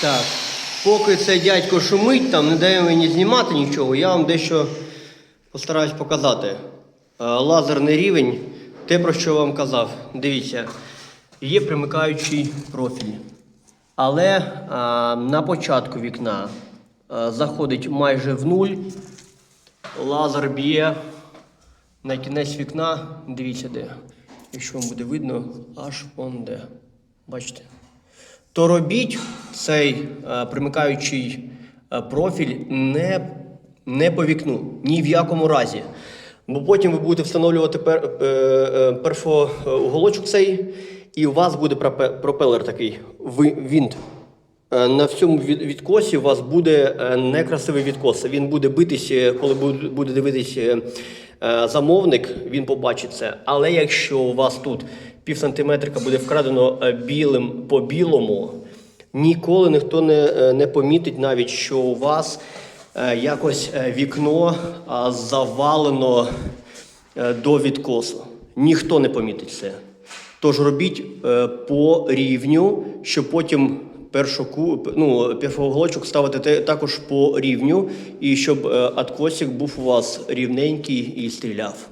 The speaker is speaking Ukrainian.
Так, поки цей дядько шумить, там не дає мені знімати нічого, я вам дещо постараюсь показати. Е, Лазерний рівень, те, про що вам казав. Дивіться, є примикаючий профіль. Але е, на початку вікна е, заходить майже в нуль. Лазер б'є на кінець вікна. Дивіться де. Якщо вам буде видно, аж он де. Бачите? То робіть цей е, примикаючий е, профіль не, не по вікну, ні в якому разі. Бо потім ви будете встановлювати пер, е, перфоуголочок цей, і у вас буде пропелер такий винт. На всьому відкосі у вас буде некрасивий відкос. Він буде битися, коли буде- е, замовник, він побачить це. Але якщо у вас тут пів сантиметрика буде вкрадено е, білим по білому, ніколи ніхто не, е, не помітить навіть, що у вас е, якось е, вікно завалено е, до відкосу. Ніхто не помітить це. Тож робіть е, по рівню, щоб потім першоку, ну, першоголочок ставити також по рівню, і щоб е, откосик був у вас рівненький і стріляв.